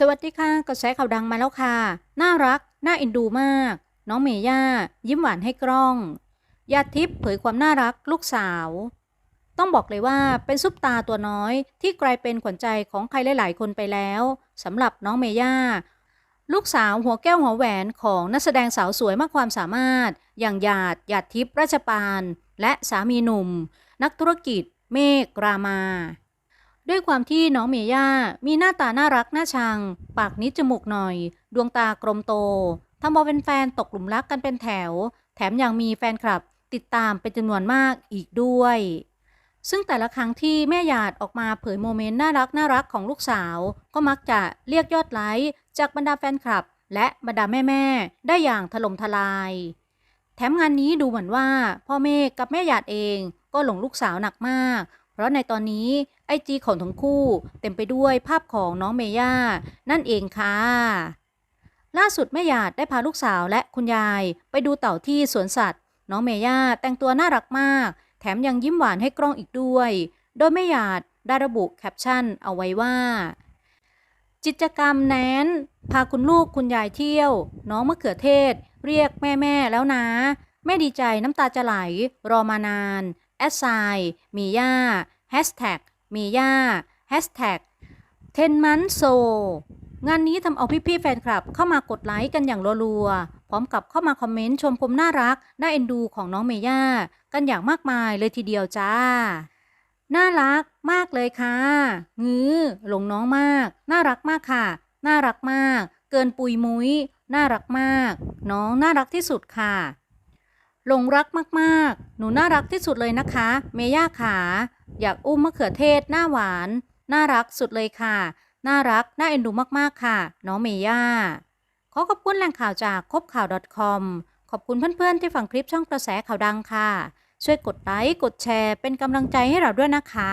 สวัสดีค่ะกระแสข่าวดังมาแล้วค่ะ น่ารัก น่าเอ็นดูมาก น้องเมย่า ยิ้มหวานให้กล้อง ยาทิพย์เผยความน่ารักลูกสาว ต้องบอกเลยว่าเป็นซุปตาตัวน้อยที่กลายเป็นขวัญใจของใครหลาย ๆ คนไปแล้วสำหรับน้องเมย่า ลูกสาวหัวแก้วหัวแหวนของนักแสดงสาวสวยมากความสามารถ อย่างหยาดหยาดทิพย์ราชปาน และสามีหนุ่ม นักธุรกิจ เมฆรามา ด้วยความที่น้องเมย่ามีหน้าตาน่ารักน่าชัง ปากนิดจมูกหน่อย ดวงตากลมโตทำเอาเป็นแฟนๆตกหลุมรักกันเป็นแถว แถมยังมีแฟนคลับติดตามเป็นจำนวนมากอีกด้วย ซึ่งแต่ละครั้งที่แม่หยาดออกมาเผยโมเมนต์น่ารักน่ารักของลูกสาว ก็มักจะเรียกยอดไลค์จากบรรดาแฟนคลับ และบรรดาแม่ๆได้อย่างถล่มทลาย แถมงานนี้ดูเหมือนว่า พ่อเมฆกับแม่หยาดเองก็หลงลูกสาวหนักมาก เพราะในตอนนี้ไอจีของทั้งคู่เต็มไปด้วยภาพของน้องเมย่านั่นเองค่ะ ล่าสุดแม่หยาดได้พาลูกสาวและคุณยายไปดูเต่าที่สวนสัตว์ น้องเมย่าแต่งตัวน่ารักมาก แถมยังยิ้มหวานให้กล้องอีกด้วย โดยแม่หยาดได้ระบุแคปชั่นเอาไว้ว่ากิจกรรมแนนพาคุณลูกคุณยายเที่ยว น้องมะเขือเทศ เรียกแม่แม่แล้วนะ แม่ดีใจน้ำตาจะไหลรอมานาน แอดไซมีย่าแฮชแท็กมีย่าแฮชแท็กเทนมันโซงานนี้ทำเอาพี่ๆแฟนคลับเข้ามากดไลค์กันอย่างรัวๆ พร้อมกับเข้ามาคอมเมนต์ชมความน่ารัก น่าเอ็นดูของน้องเมย่า กันอย่างมากมายเลยทีเดียวจ้า น่ารักมากเลยค่ะ งื้อหลงน้องมาก น่ารักมากค่ะ น่ารักมาก เกินปุยมุ้ย น่ารักมาก น้องน่ารักที่สุดค่ะ หลงรักมากๆ หนูน่ารักที่สุดเลยนะคะ เมย่าขา อยากอุ้มมะเขือเทศหน้าหวาน น่ารักสุดเลยค่ะ น่ารัก น่าเอ็นดูมากๆค่ะ น้องเมย่า ขอขอบคุณแหล่งข่าวจากคบข่าว .com ขอบคุณเพื่อนๆที่ฟังคลิปช่องกระแสข่าวดังค่ะ ช่วยกดไลค์ กดแชร์ เป็นกำลังใจให้เราด้วยนะคะ